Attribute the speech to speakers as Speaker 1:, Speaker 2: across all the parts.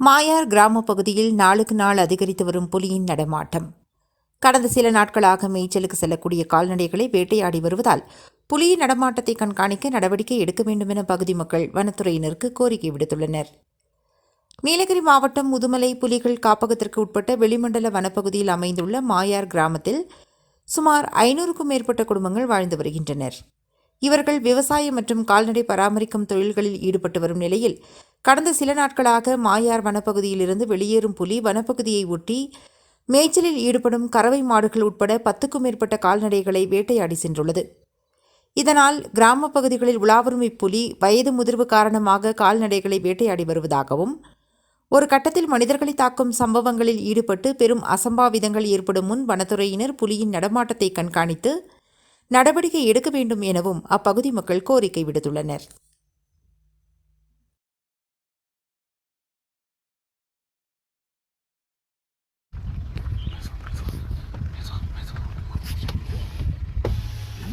Speaker 1: மாயார் கிராம பகுதியில் நாளுக்கு நாள் அதிகரித்து வரும் புலியின் நடமாட்டம். கடந்த சில நாட்களாக மேய்ச்சலுக்கு செல்லக்கூடிய கால்நடைகளை வேட்டையாடி வருவதால் புலியின் நடமாட்டத்தை கண்காணிக்க நடவடிக்கை எடுக்க வேண்டும் என பகுதி மக்கள் வனத்துறையினருக்கு கோரிக்கை விடுத்துள்ளனர். நீலகிரி மாவட்டம் முதுமலை புலிகள் காப்பகத்திற்கு உட்பட்ட வெளிமண்டல வனப்பகுதியில் அமைந்துள்ள மாயார் கிராமத்தில் சுமார் ஐநூறுக்கும் மேற்பட்ட குடும்பங்கள் வாழ்ந்து வருகின்றனர். இவர்கள் விவசாயம் மற்றும் கால்நடை பராமரிக்கும் தொழில்களில் ஈடுபட்டு வரும் நிலையில் கடந்த சில நாட்களாக மாயார் வனப்பகுதியிலிருந்து வெளியேறும் புலி வனப்பகுதியை ஒட்டி மேய்ச்சலில் ஈடுபடும் கறவை மாடுகள் உட்பட பத்துக்கும் மேற்பட்ட கால்நடைகளை வேட்டையாடி சென்றுள்ளது. இதனால் கிராம பகுதிகளில் உலாவரும் இப்புலி வயது முதிர்வு காரணமாக கால்நடைகளை வேட்டையாடி வருவதாகவும் ஒரு கட்டத்தில் மனிதர்களை தாக்கும் சம்பவங்களில் ஈடுபட்டு பெரும் அசம்பாவிதங்கள் ஏற்படும் முன் வனத்துறையினர் புலியின் நடமாட்டத்தை கண்காணித்து நடவடிக்கை எடுக்க வேண்டும் எனவும் அப்பகுதி மக்கள் கோரிக்கை விடுத்துள்ளனர்.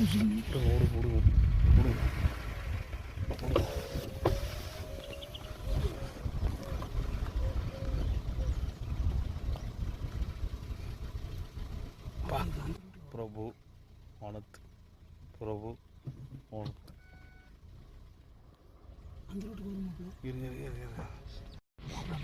Speaker 2: ஓடு போடுவோம் பிரபு வனத் பிரபு வனத் அந்த ரோட்டுக்கு வருமா இருங்க இருங்க இருங்க அப்புறம்